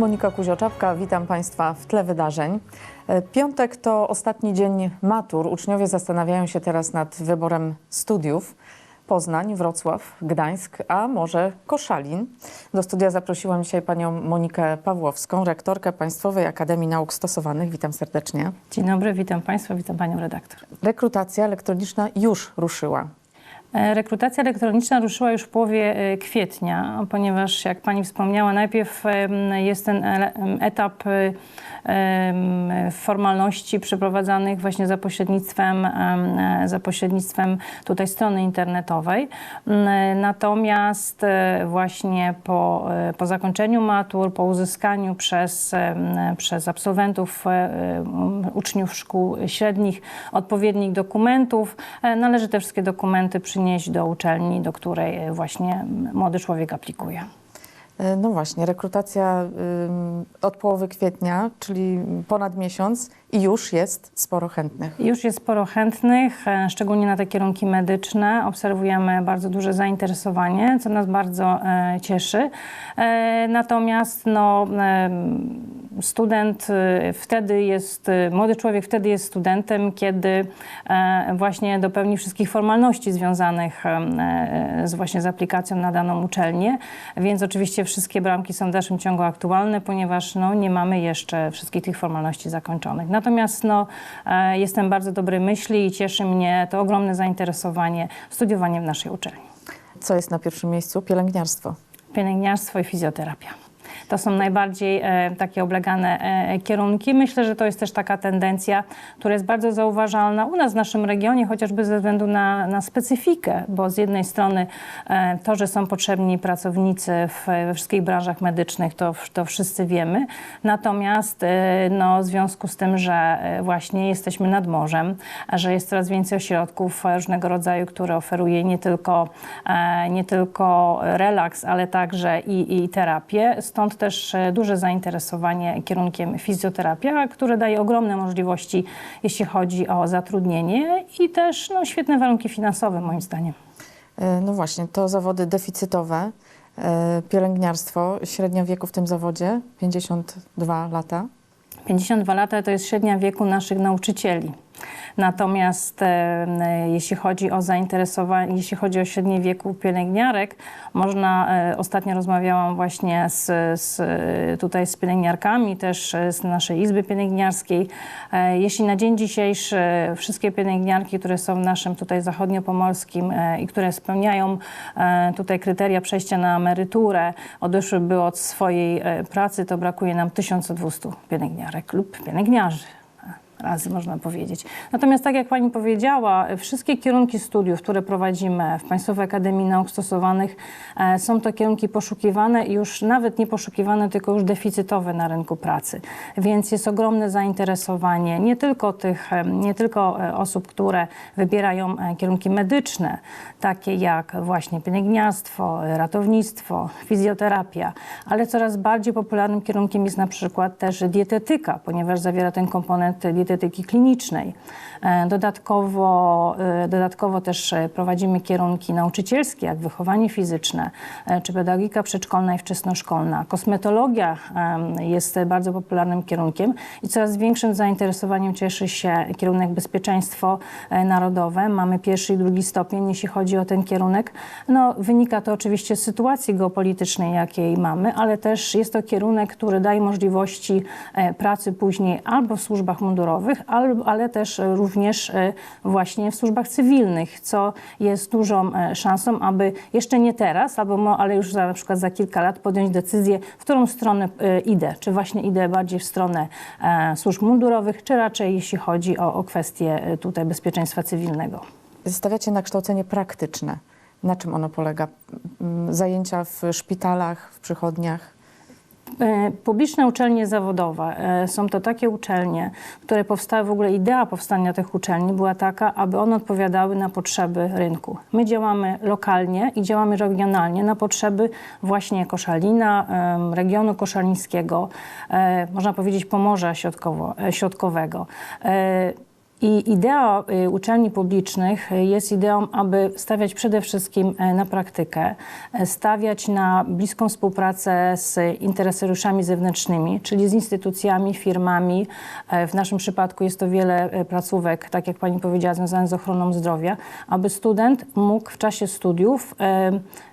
Monika Kuzioczapka, witam Państwa w tle wydarzeń. E, Piątek to ostatni dzień matur. Uczniowie zastanawiają się teraz nad wyborem studiów. Poznań, Wrocław, Gdańsk, a może Koszalin. Do studia zaprosiłam dzisiaj panią Monikę Pawłowską, rektorkę Państwowej Akademii Nauk Stosowanych. Witam serdecznie. Dzień dobry, witam Państwa, witam Panią redaktor. Rekrutacja elektroniczna już ruszyła. E, Rekrutacja elektroniczna ruszyła już w połowie e, kwietnia, ponieważ jak Pani wspomniała, najpierw jest ten etap e, formalności przeprowadzanych właśnie za pośrednictwem, em, e, za pośrednictwem tutaj strony internetowej. E, Natomiast e, właśnie po, po zakończeniu matur, po uzyskaniu przez, przez absolwentów, uczniów szkół średnich odpowiednich dokumentów, należy te wszystkie dokumenty przynieść do uczelni, do której właśnie młody człowiek aplikuje. E, No właśnie, rekrutacja od połowy kwietnia, czyli ponad miesiąc i już jest sporo chętnych. Już jest sporo chętnych, e, szczególnie na te kierunki medyczne. Obserwujemy bardzo duże zainteresowanie, co nas bardzo e, cieszy. Natomiast no, student e, wtedy jest, e, młody człowiek wtedy jest studentem, kiedy e, właśnie dopełni wszystkich formalności związanych e, z właśnie z aplikacją na daną uczelnię. Więc oczywiście wszystkie bramki są w dalszym ciągu aktualne, ponieważ no, nie mamy jeszcze wszystkich tych formalności zakończonych. Natomiast no, e, jestem bardzo dobrej myśli i cieszy mnie to ogromne zainteresowanie studiowaniem w naszej uczelni. Co jest na pierwszym miejscu? Pielęgniarstwo. Pielęgniarstwo i fizjoterapia. To są najbardziej e, takie oblegane e, kierunki. Myślę, że to jest też taka tendencja, która jest bardzo zauważalna u nas w naszym regionie, chociażby ze względu na, na specyfikę, bo z jednej strony e, to, że są potrzebni pracownicy w, we wszystkich branżach medycznych, to, to wszyscy wiemy. Natomiast no, w związku z tym, że właśnie jesteśmy nad morzem, że jest coraz więcej ośrodków różnego rodzaju, które oferuje nie tylko, nie tylko relaks, ale także i, i terapię. Stąd też e, duże zainteresowanie kierunkiem fizjoterapia, które daje ogromne możliwości, jeśli chodzi o zatrudnienie i też no, świetne warunki finansowe moim zdaniem. E, No właśnie, to zawody deficytowe. E, Pielęgniarstwo, średnia wieku w tym zawodzie 52 lata. 52 lata to jest średnia wieku naszych nauczycieli. Natomiast e, jeśli chodzi o zainteresowanie, jeśli chodzi o średnie wieku pielęgniarek, można, e, ostatnio rozmawiałam właśnie z, z, tutaj z pielęgniarkami, też e, z naszej Izby Pielęgniarskiej. Jeśli na dzień dzisiejszy wszystkie pielęgniarki, które są w naszym tutaj zachodniopomorskim i które spełniają tutaj kryteria przejścia na emeryturę, odeszłyby od swojej pracy, to brakuje nam 1200 pielęgniarek lub pielęgniarzy razy można powiedzieć. Natomiast tak jak Pani powiedziała, wszystkie kierunki studiów, które prowadzimy w Państwowej Akademii Nauk Stosowanych e, są to kierunki poszukiwane i już nawet nie poszukiwane, tylko już deficytowe na rynku pracy. Więc jest ogromne zainteresowanie nie tylko tych, e, nie tylko e, osób, które wybierają kierunki medyczne, takie jak właśnie pielęgniarstwo, ratownictwo, fizjoterapia, ale coraz bardziej popularnym kierunkiem jest na przykład też dietetyka, ponieważ zawiera ten komponent dietetyki klinicznej. E, Dodatkowo, e, dodatkowo też e, prowadzimy kierunki nauczycielskie, jak wychowanie fizyczne, czy pedagogika przedszkolna i wczesnoszkolna. Kosmetologia jest bardzo popularnym kierunkiem i coraz większym zainteresowaniem cieszy się kierunek bezpieczeństwo narodowe. Mamy pierwszy i drugi stopień, jeśli chodzi o ten kierunek. No, wynika to oczywiście z sytuacji geopolitycznej, jakiej mamy, ale też jest to kierunek, który daje możliwości pracy później albo w służbach mundurowych, al- ale też e, również e, właśnie w służbach cywilnych, co jest dużą e, szansą, aby jeszcze nie teraz, albo ale już za, na przykład za kilka lat podjąć decyzję, w którą stronę idę. Czy właśnie idę bardziej w stronę służb mundurowych, czy raczej jeśli chodzi o, o kwestie tutaj bezpieczeństwa cywilnego. Stawiacie na kształcenie praktyczne. Na czym ono polega? Zajęcia w szpitalach, w przychodniach? E, Publiczne uczelnie zawodowe e, są to takie uczelnie, które powstały, w ogóle idea powstania tych uczelni była taka, aby one odpowiadały na potrzeby rynku. My działamy lokalnie i działamy regionalnie na potrzeby właśnie Koszalina, regionu koszalińskiego, e, można powiedzieć Pomorza Środkowego. I idea y, uczelni publicznych y, jest ideą, aby stawiać przede wszystkim e, na praktykę, e, stawiać na bliską współpracę z interesariuszami zewnętrznymi, czyli z instytucjami, firmami. E, W naszym przypadku jest to wiele placówek, tak jak pani powiedziała, związanych z ochroną zdrowia, aby student mógł w czasie studiów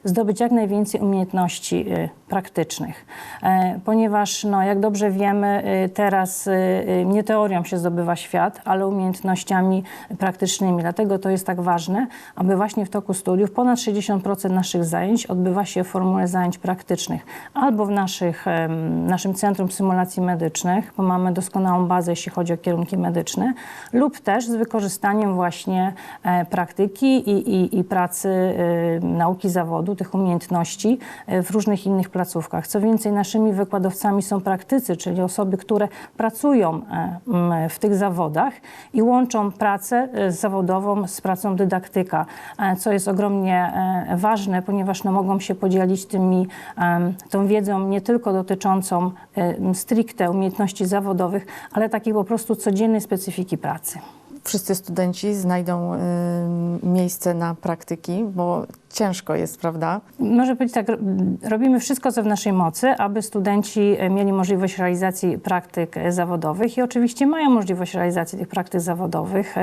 zdobyć jak najwięcej umiejętności e, praktycznych. E, Ponieważ, no, jak dobrze wiemy, e, teraz e, nie teorią się zdobywa świat, ale umiejętnościami praktycznymi. Dlatego to jest tak ważne, aby właśnie w toku studiów ponad 60% naszych zajęć odbywa się w formule zajęć praktycznych. Albo w naszych, naszym Centrum Symulacji Medycznych, bo mamy doskonałą bazę, jeśli chodzi o kierunki medyczne, lub też z wykorzystaniem właśnie e, praktyki i, i, i pracy nauki zawodu, tych umiejętności e, w różnych innych placówkach. Co więcej, naszymi wykładowcami są praktycy, czyli osoby, które pracują e, w tych zawodach i łączą pracę e, zawodową z pracą dydaktyka, co jest ogromnie ważne, ponieważ no, mogą się podzielić tymi, tą wiedzą nie tylko dotyczącą stricte umiejętności zawodowych, ale takiej po prostu codziennej specyfiki pracy. Wszyscy studenci znajdą y, miejsce na praktyki, bo ciężko jest, prawda? Może powiedzieć tak, ro- robimy wszystko, co w naszej mocy, aby studenci e, mieli możliwość realizacji praktyk e, zawodowych i oczywiście mają możliwość realizacji tych praktyk zawodowych.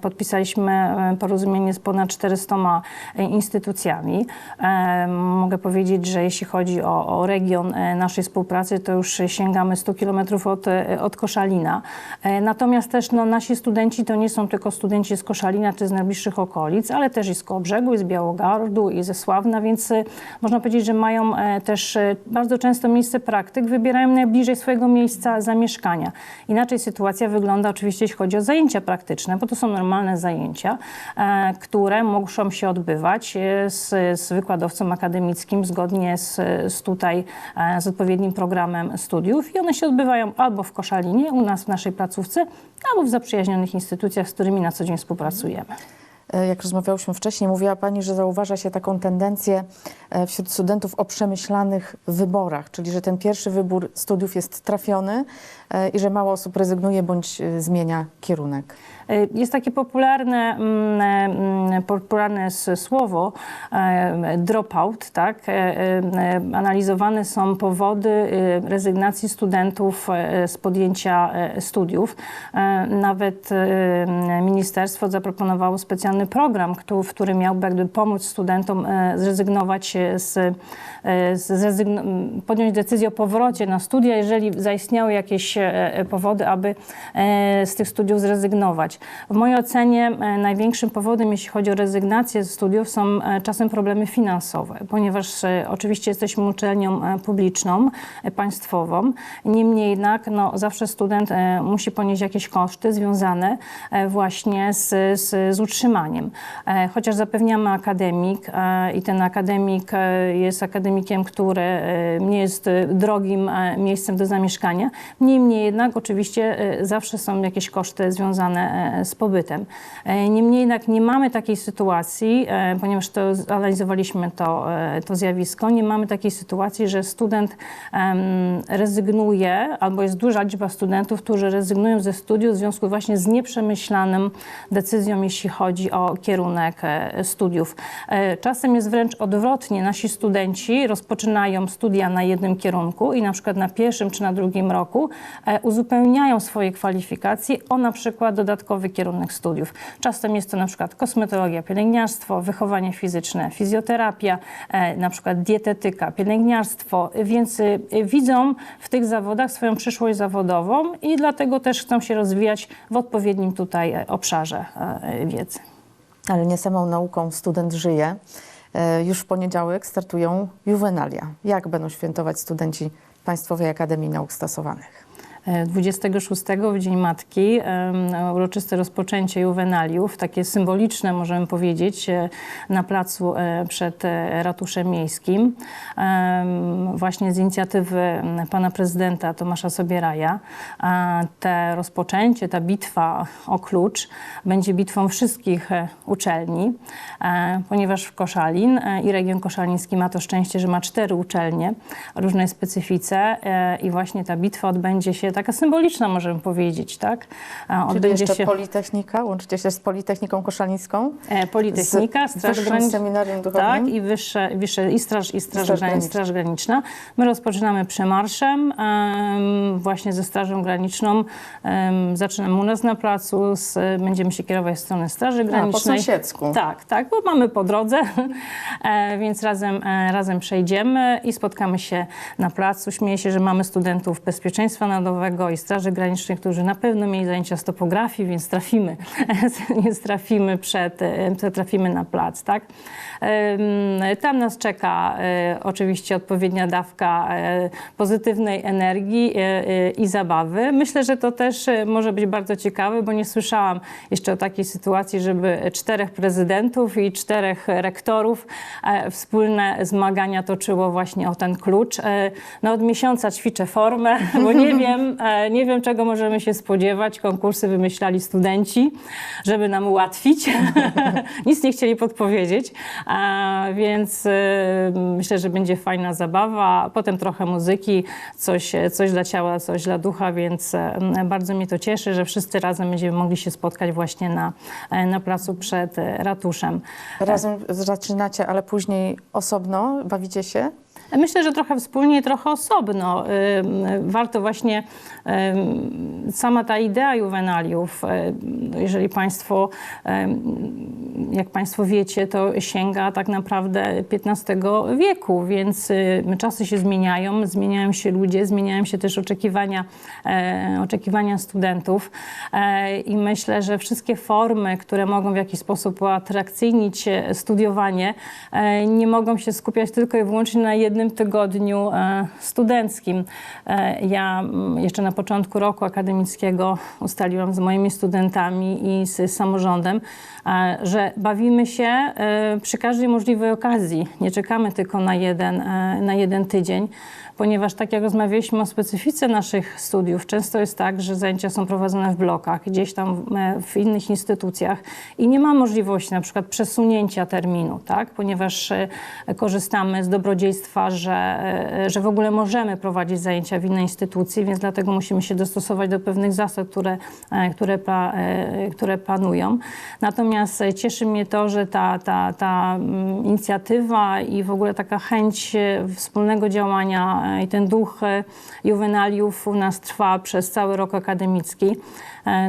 Podpisaliśmy e, porozumienie z ponad 400 e, instytucjami. Mogę powiedzieć, że jeśli chodzi o, o region naszej współpracy, to już sięgamy 100 kilometrów od, od Koszalina. Natomiast też no, nasi studenci to nie są tylko studenci z Koszalina czy z najbliższych okolic, ale też i z Kołobrzegu, i z Białogardu, i ze Sławna, więc e, można powiedzieć, że mają e, też e, bardzo często miejsce praktyk, wybierają najbliżej swojego miejsca zamieszkania. Inaczej sytuacja wygląda oczywiście, jeśli chodzi o zajęcia praktyczne, bo to są normalne zajęcia, e, które muszą się odbywać z, z wykładowcą akademickim zgodnie z, z tutaj z odpowiednim programem studiów i one się odbywają albo w Koszalinie, u nas w naszej placówce, albo w zaprzyjaźnionych instytucjach, z którymi na co dzień współpracujemy. E, Jak rozmawiałyśmy wcześniej, mówiła Pani, że zauważa się taką tendencję wśród studentów o przemyślanych wyborach, czyli że ten pierwszy wybór studiów jest trafiony e, i że mało osób rezygnuje bądź e, zmienia kierunek. Jest takie popularne, mm, mm, popularne słowo e, dropout, tak? E, e, Analizowane są powody rezygnacji studentów e, z podjęcia e, studiów. E, Nawet e, ministerstwo zaproponowało specjalny program, w którym miałby jakby pomóc studentom e, zrezygnować z, e, z podjąć decyzję o powrocie na studia, jeżeli zaistniały jakieś e, powody, aby e, z tych studiów zrezygnować. W mojej ocenie e, największym powodem, jeśli chodzi o rezygnację ze studiów, są e, czasem problemy finansowe, ponieważ e, oczywiście jesteśmy uczelnią e, publiczną, e, państwową. Niemniej jednak no, zawsze student e, musi ponieść jakieś koszty związane e, właśnie z, z, z utrzymaniem. E, Chociaż zapewniamy akademik e, i ten akademik jest akademikiem, który e, nie jest e, drogim miejscem do zamieszkania, niemniej jednak oczywiście e, zawsze są jakieś koszty związane z pobytem. Niemniej jednak nie mamy takiej sytuacji, ponieważ to analizowaliśmy to, to zjawisko, nie mamy takiej sytuacji, że student rezygnuje, albo jest duża liczba studentów, którzy rezygnują ze studiów w związku właśnie z nieprzemyślanym decyzją, jeśli chodzi o kierunek studiów. Czasem jest wręcz odwrotnie. Nasi studenci rozpoczynają studia na jednym kierunku i na przykład na pierwszym czy na drugim roku e, uzupełniają swoje kwalifikacje o na przykład dodatkowy kierunek studiów. Czasem jest to na przykład kosmetologia, pielęgniarstwo, wychowanie fizyczne, fizjoterapia, e, na przykład dietetyka, pielęgniarstwo, więc y, widzą w tych zawodach swoją przyszłość zawodową i dlatego też chcą się rozwijać w odpowiednim tutaj e, obszarze wiedzy. Ale nie samą nauką student żyje. E, Już w poniedziałek startują juwenalia. Jak będą świętować studenci Państwowej Akademii Nauk Stosowanych? E, 26 w Dzień Matki uroczyste rozpoczęcie juwenaliów, takie symboliczne możemy powiedzieć, e, na placu e, przed e, ratuszem miejskim. Właśnie z inicjatywy pana prezydenta Tomasza Sobieraja. Te rozpoczęcie, ta bitwa o klucz będzie bitwą wszystkich uczelni, ponieważ w Koszalin i region koszaliński ma to szczęście, że ma cztery uczelnie o różnej specyfice i właśnie ta bitwa odbędzie się taka symboliczna możemy powiedzieć, tak? Czyli Odbędzie jeszcze się Politechnika, łączycie się z Politechniką Koszalińską? e, Politechnika, z Straż Graniczna. Seminarium Duchownym? Tak, i, wyższe, wyższe, i, straż, i straż, Straż graniczna. Graniczna. straż Graniczna. My rozpoczynamy przemarszem em, właśnie ze Strażą Graniczną. Em, zaczynamy u nas na placu, z, będziemy się kierować w stronę Straży A, po Granicznej. sąsiedzku. Tak, tak, bo mamy po drodze, e, więc razem, e, razem przejdziemy i spotkamy się na placu. Śmieję się, że mamy studentów Bezpieczeństwa Narodowego i Straży Granicznej, którzy na pewno mieli zajęcia z topografii, więc trafimy, więc trafimy przed, e, trafimy na plac, tak. Em, Tam nas czeka e, oczywiście odpowiednia dawka e, pozytywnej energii e, e, i zabawy. Myślę, że to też e, może być bardzo ciekawe, bo nie słyszałam jeszcze o takiej sytuacji, żeby czterech prezydentów i czterech rektorów e, wspólne zmagania toczyło właśnie o ten klucz. E, No od miesiąca ćwiczę formę, bo nie wiem, e, nie wiem czego możemy się spodziewać. Konkursy wymyślali studenci, żeby nam ułatwić. Nic nie chcieli podpowiedzieć, a, więc e, myślę, że będzie fajna zabawa. Potem trochę muzyki, coś, coś dla ciała, coś dla ducha, więc e, bardzo mnie to cieszy, że wszyscy razem będziemy mogli się spotkać właśnie na, e, na placu przed e, ratuszem. Razem zaczynacie, ale później osobno bawicie się? Myślę, że trochę wspólnie, trochę osobno. Ym, Warto właśnie ym, sama ta idea juwenaliów, ym, jeżeli Państwo, jak Państwo wiecie, to sięga tak naprawdę XV wieku, więc y, czasy się zmieniają, zmieniają się ludzie, zmieniają się też oczekiwania, oczekiwania studentów i myślę, że wszystkie formy, które mogą w jakiś sposób uatrakcyjnić e, studiowanie, e, nie mogą się skupiać tylko i wyłącznie na jednym tygodniu e, studenckim. E, Ja jeszcze na początku roku akademickiego ustaliłam z moimi studentami i z samorządem, e, że bawimy się przy każdej możliwej okazji. Nie czekamy tylko na jeden, na jeden tydzień, ponieważ tak jak rozmawialiśmy o specyfice naszych studiów, często jest tak, że zajęcia są prowadzone w blokach, gdzieś tam w innych instytucjach i nie ma możliwości na przykład przesunięcia terminu, tak? ponieważ korzystamy z dobrodziejstwa, że, że w ogóle możemy prowadzić zajęcia w innej instytucji, więc dlatego musimy się dostosować do pewnych zasad, które, które, które panują. Natomiast cieszy mnie to, że ta, ta, ta inicjatywa i w ogóle taka chęć wspólnego działania i ten duch juwenaliów u nas trwa przez cały rok akademicki.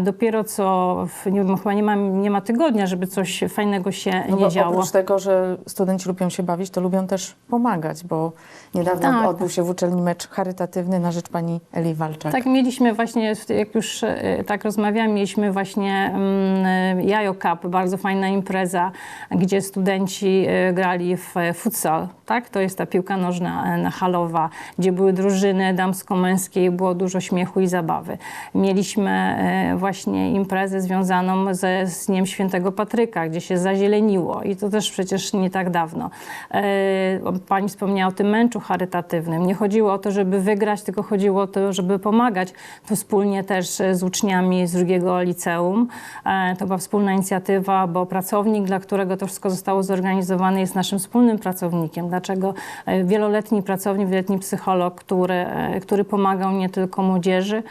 Dopiero co, nie wiem, chyba nie ma, nie ma tygodnia, żeby coś fajnego się No nie działo. oprócz tego, że studenci lubią się bawić, to lubią też pomagać, bo niedawno Tak. odbył się w uczelni mecz charytatywny na rzecz pani Eli Walczak. Tak, mieliśmy właśnie, jak już e, tak rozmawiamy, mieliśmy właśnie mm, Jajo Cup, bardzo fajna impreza, gdzie studenci e, grali w e, futsal, tak? To jest ta piłka nożna e, halowa, gdzie były drużyny damsko-męskie i było dużo śmiechu i zabawy. Mieliśmy e, właśnie imprezę związaną ze z Dniem Świętego Patryka, gdzie się zazieleniło i to też przecież nie tak dawno. E, Pani wspomniała o tym męczu charytatywnym. Nie chodziło o to, żeby wygrać, tylko chodziło o to, żeby pomagać. Wspólnie też e, z uczniami z drugiego liceum. E, To była wspólna inicjatywa, bo pracownik, dla którego to wszystko zostało zorganizowane, jest naszym wspólnym pracownikiem. Dlaczego e, wieloletni pracownik, wieloletni psycholog, który, który pomagał nie tylko młodzieży,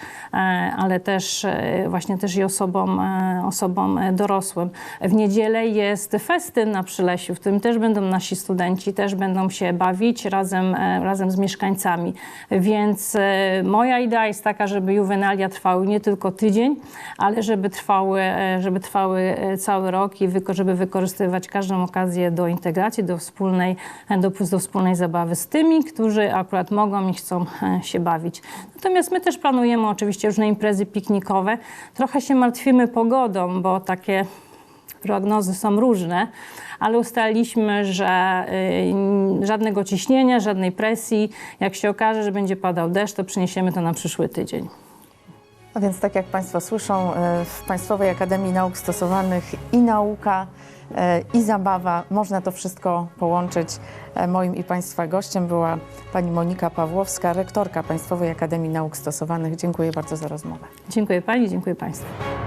ale też właśnie też i osobom, osobom dorosłym. W niedzielę jest festyn na Przylesiu, w którym też będą nasi studenci, też będą się bawić razem, e, razem z mieszkańcami. Więc e, moja idea jest taka, żeby juwenalia trwały nie tylko tydzień, ale żeby trwały, e, żeby trwały cały rok i wyko- żeby wykorzystywać każdą okazję do integracji, do wspólnej, do, do wspólnej zabawy z tymi, którzy akurat mogą i chcą się bawić. Natomiast my też planujemy oczywiście różne imprezy piknikowe. Trochę się martwimy pogodą, bo takie prognozy są różne, ale ustaliliśmy, że y, żadnego ciśnienia, żadnej presji. Jak się okaże, że będzie padał deszcz, to przeniesiemy to na przyszły tydzień. A więc tak jak Państwo słyszą, e, w Państwowej Akademii Nauk Stosowanych i nauka, e, i zabawa, można to wszystko połączyć. E, Moim i Państwa gościem była pani Monika Pawłowska, rektorka Państwowej Akademii Nauk Stosowanych. Dziękuję bardzo za rozmowę. Dziękuję Pani, dziękuję Państwu.